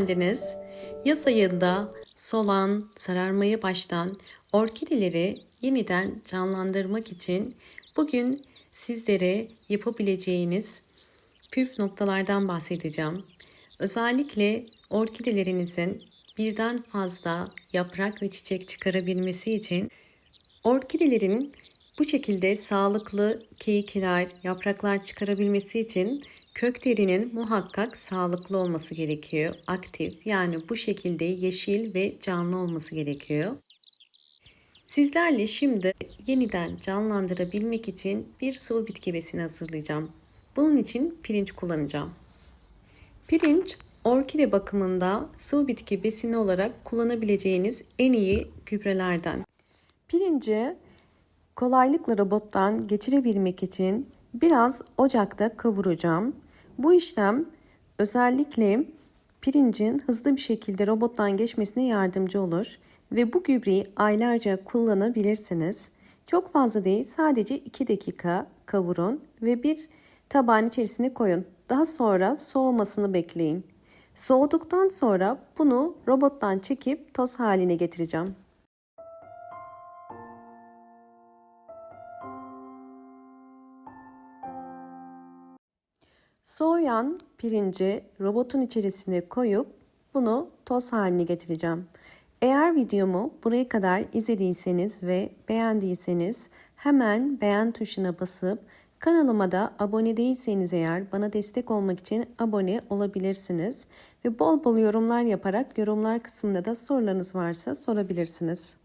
geldiniz. Yaz ayında solan, sararmaya baştan orkideleri yeniden canlandırmak için bugün sizlere yapabileceğiniz püf noktalardan bahsedeceğim. Özellikle orkidelerinizin birden fazla yaprak ve çiçek çıkarabilmesi için orkidelerin bu şekilde sağlıklı keyikler, yapraklar çıkarabilmesi için köklerinin muhakkak sağlıklı olması gerekiyor. Aktif yani bu şekilde yeşil ve canlı olması gerekiyor. Sizlerle şimdi yeniden canlandırabilmek için bir sıvı bitki besini hazırlayacağım. Bunun için pirinç kullanacağım. Pirinç orkide bakımında sıvı bitki besini olarak kullanabileceğiniz en iyi gübrelerden. Pirinci kolaylıkla robottan geçirebilmek için biraz ocakta kavuracağım. Bu işlem özellikle pirincin hızlı bir şekilde robottan geçmesine yardımcı olur ve bu gübreyi aylarca kullanabilirsiniz. Çok fazla değil sadece 2 dakika kavurun ve bir tabağın içerisine koyun. Daha sonra soğumasını bekleyin. Soğuduktan sonra bunu robottan çekip toz haline getireceğim. Soğuyan pirinci robotun içerisine koyup bunu toz haline getireceğim. Eğer videomu buraya kadar izlediyseniz ve beğendiyseniz hemen beğen tuşuna basıp kanalıma da abone değilseniz eğer bana destek olmak için abone olabilirsiniz. Ve bol bol yorumlar yaparak yorumlar kısmında da sorularınız varsa sorabilirsiniz.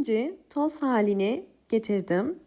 Pirinci toz haline getirdim.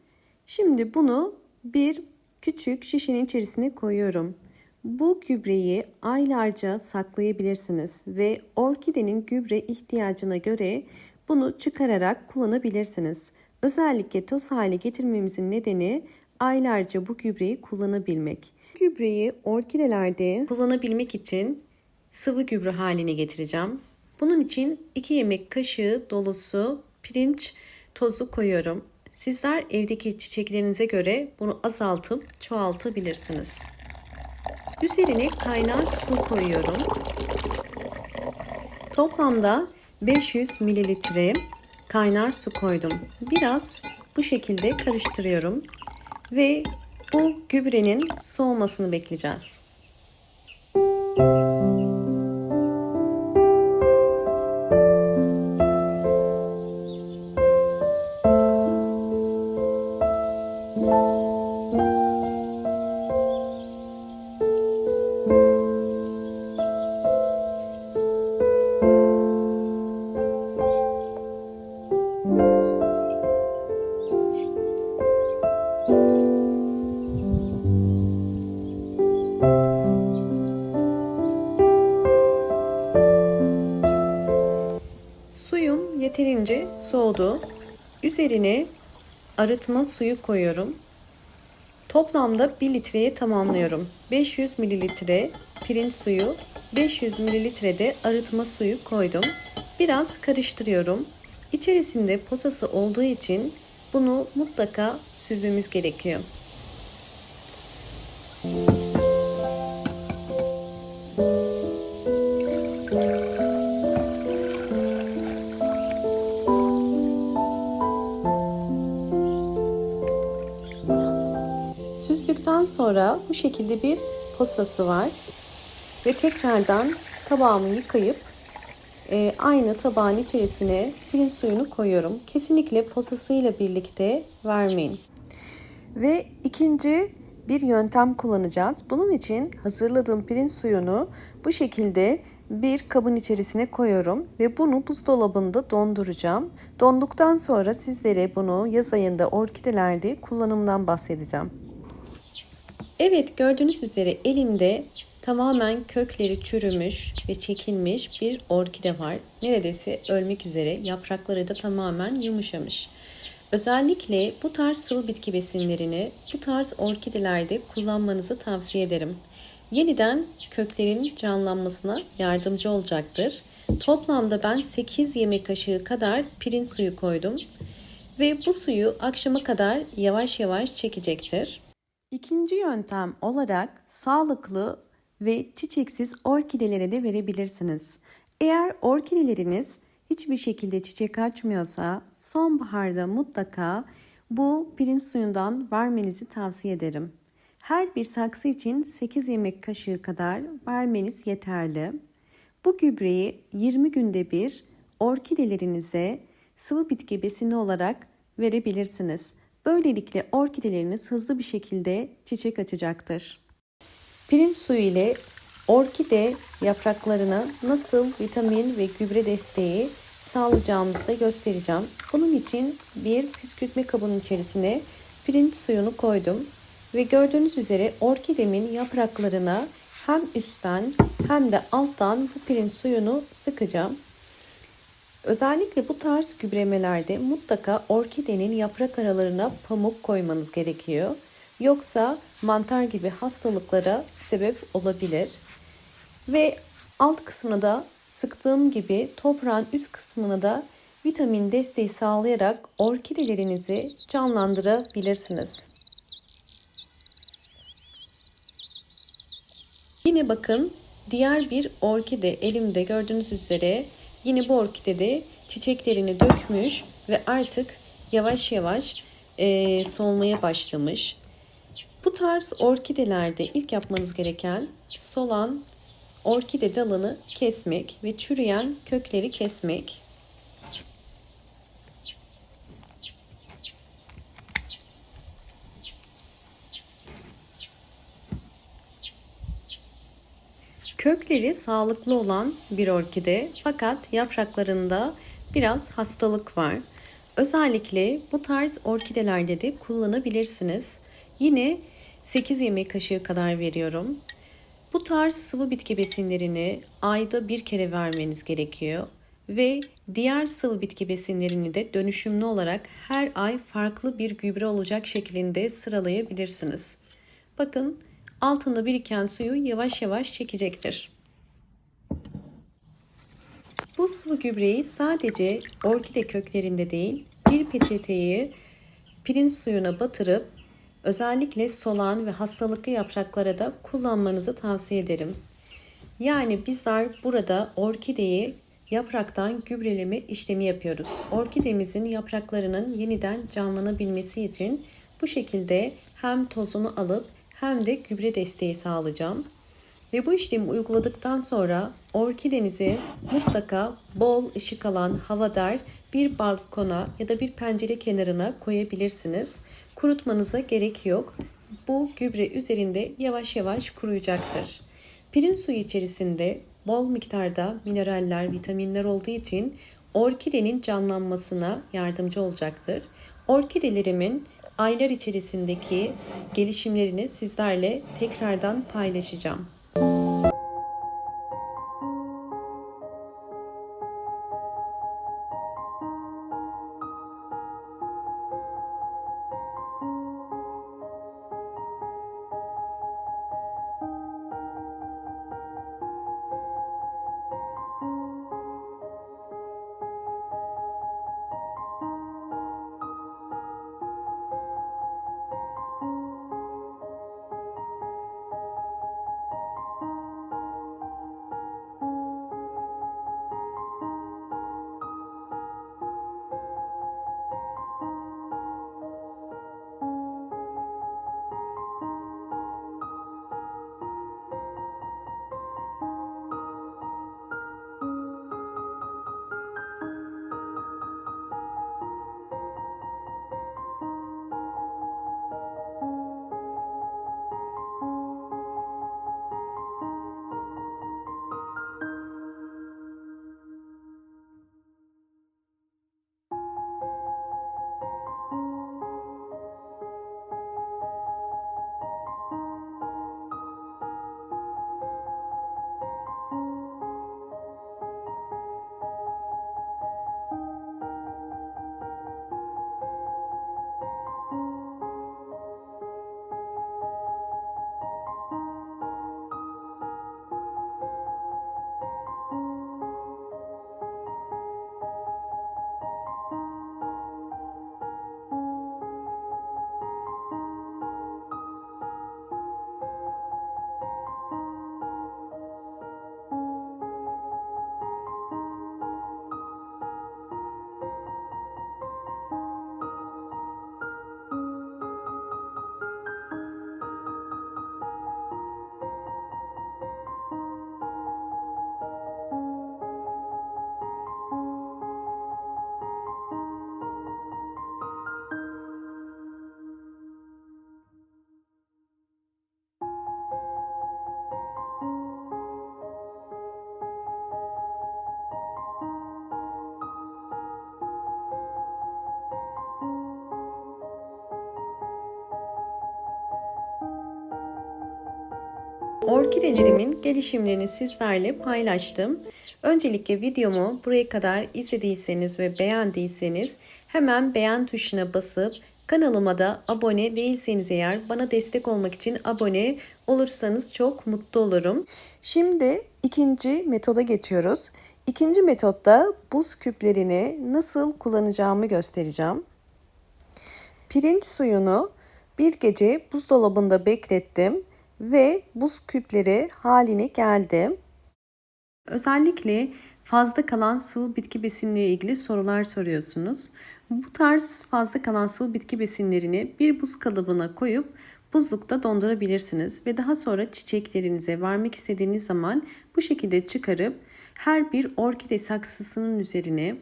Şimdi bunu bir küçük şişenin içerisine koyuyorum. Bu gübreyi aylarca saklayabilirsiniz ve orkidenin gübre ihtiyacına göre bunu çıkararak kullanabilirsiniz. Özellikle toz hale getirmemizin nedeni aylarca bu gübreyi kullanabilmek. Gübreyi orkidelerde kullanabilmek için sıvı gübre haline getireceğim. Bunun için 2 yemek kaşığı dolusu pirinç tozu koyuyorum. Sizler evdeki çiçeklerinize göre bunu azaltıp çoğaltabilirsiniz. Üzerine kaynar su koyuyorum. Toplamda 500 mililitre kaynar su koydum. Biraz bu şekilde karıştırıyorum ve bu gübrenin soğumasını bekleyeceğiz. Suyum yeterince soğudu. Üzerine arıtma suyu koyuyorum. Toplamda 1 litreye tamamlıyorum. 500 mililitre pirinç suyu, 500 mililitre de arıtma suyu koydum. Biraz karıştırıyorum. İçerisinde posası olduğu için bunu mutlaka süzmemiz gerekiyor. Süzdükten sonra bu şekilde bir posası var. Ve tekrardan tabağımı yıkayıp e, aynı tabağın içerisine pirinç suyunu koyuyorum. Kesinlikle posasıyla birlikte vermeyin. Ve ikinci bir yöntem kullanacağız. Bunun için hazırladığım pirinç suyunu bu şekilde bir kabın içerisine koyuyorum ve bunu buzdolabında donduracağım. Donduktan sonra sizlere bunu yaz ayında orkidelerde kullanımdan bahsedeceğim. Evet gördüğünüz üzere elimde tamamen kökleri çürümüş ve çekilmiş bir orkide var. Neredeyse ölmek üzere yaprakları da tamamen yumuşamış. Özellikle bu tarz sıvı bitki besinlerini bu tarz orkidelerde kullanmanızı tavsiye ederim. Yeniden köklerin canlanmasına yardımcı olacaktır. Toplamda ben 8 yemek kaşığı kadar pirinç suyu koydum ve bu suyu akşama kadar yavaş yavaş çekecektir. İkinci yöntem olarak sağlıklı ve çiçeksiz orkidelere de verebilirsiniz. Eğer orkideleriniz hiçbir şekilde çiçek açmıyorsa sonbaharda mutlaka bu pirinç suyundan vermenizi tavsiye ederim. Her bir saksı için 8 yemek kaşığı kadar vermeniz yeterli. Bu gübreyi 20 günde bir orkidelerinize sıvı bitki besini olarak verebilirsiniz. Böylelikle orkideleriniz hızlı bir şekilde çiçek açacaktır. Pirinç suyu ile orkide yapraklarına nasıl vitamin ve gübre desteği sağlayacağımızı da göstereceğim. Bunun için bir püskürtme kabının içerisine pirinç suyunu koydum ve gördüğünüz üzere orkidemin yapraklarına hem üstten hem de alttan bu pirinç suyunu sıkacağım. Özellikle bu tarz gübremelerde mutlaka orkidenin yaprak aralarına pamuk koymanız gerekiyor. Yoksa mantar gibi hastalıklara sebep olabilir. Ve alt kısmına da sıktığım gibi toprağın üst kısmına da vitamin desteği sağlayarak orkidelerinizi canlandırabilirsiniz. Yine bakın diğer bir orkide elimde gördüğünüz üzere yine bu orkide çiçeklerini dökmüş ve artık yavaş yavaş e, solmaya başlamış. Bu tarz orkidelerde ilk yapmanız gereken solan orkide dalını kesmek ve çürüyen kökleri kesmek. Kökleri sağlıklı olan bir orkide fakat yapraklarında biraz hastalık var. Özellikle bu tarz orkidelerde de kullanabilirsiniz. Yine 8 yemek kaşığı kadar veriyorum. Bu tarz sıvı bitki besinlerini ayda bir kere vermeniz gerekiyor ve diğer sıvı bitki besinlerini de dönüşümlü olarak her ay farklı bir gübre olacak şeklinde sıralayabilirsiniz. Bakın altında biriken suyu yavaş yavaş çekecektir. Bu sıvı gübreyi sadece orkide köklerinde değil bir peçeteyi pirinç suyuna batırıp özellikle solan ve hastalıklı yapraklara da kullanmanızı tavsiye ederim. Yani bizler burada orkideyi yapraktan gübreleme işlemi yapıyoruz. Orkidemizin yapraklarının yeniden canlanabilmesi için bu şekilde hem tozunu alıp hem de gübre desteği sağlayacağım. Ve bu işlemi uyguladıktan sonra orkidenizi mutlaka bol ışık alan havadar bir balkona ya da bir pencere kenarına koyabilirsiniz. Kurutmanıza gerek yok. Bu gübre üzerinde yavaş yavaş kuruyacaktır. Pirin suyu içerisinde bol miktarda mineraller, vitaminler olduğu için orkidenin canlanmasına yardımcı olacaktır. Orkidelerimin aylar içerisindeki gelişimlerini sizlerle tekrardan paylaşacağım. Orkidelerimin gelişimlerini sizlerle paylaştım. Öncelikle videomu buraya kadar izlediyseniz ve beğendiyseniz hemen beğen tuşuna basıp kanalıma da abone değilseniz eğer bana destek olmak için abone olursanız çok mutlu olurum. Şimdi ikinci metoda geçiyoruz. İkinci metotta buz küplerini nasıl kullanacağımı göstereceğim. Pirinç suyunu bir gece buzdolabında beklettim ve buz küpleri haline geldi. Özellikle fazla kalan sıvı bitki besinleri ilgili sorular soruyorsunuz. Bu tarz fazla kalan sıvı bitki besinlerini bir buz kalıbına koyup buzlukta dondurabilirsiniz ve daha sonra çiçeklerinize vermek istediğiniz zaman bu şekilde çıkarıp her bir orkide saksısının üzerine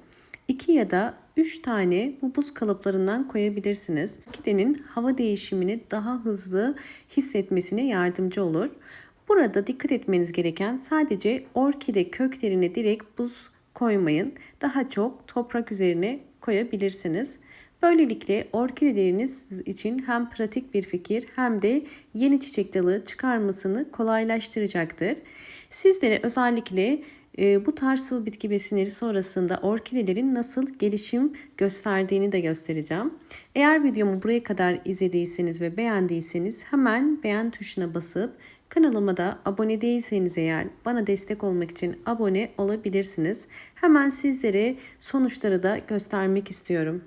2 ya da 3 tane bu buz kalıplarından koyabilirsiniz. Orkidenin hava değişimini daha hızlı hissetmesine yardımcı olur. Burada dikkat etmeniz gereken sadece orkide köklerine direkt buz koymayın. Daha çok toprak üzerine koyabilirsiniz. Böylelikle orkideleriniz için hem pratik bir fikir hem de yeni çiçek dalı çıkarmasını kolaylaştıracaktır. Sizlere özellikle e, bu tarz sıvı bitki besinleri sonrasında orkidelerin nasıl gelişim gösterdiğini de göstereceğim. Eğer videomu buraya kadar izlediyseniz ve beğendiyseniz hemen beğen tuşuna basıp kanalıma da abone değilseniz eğer bana destek olmak için abone olabilirsiniz. Hemen sizlere sonuçları da göstermek istiyorum.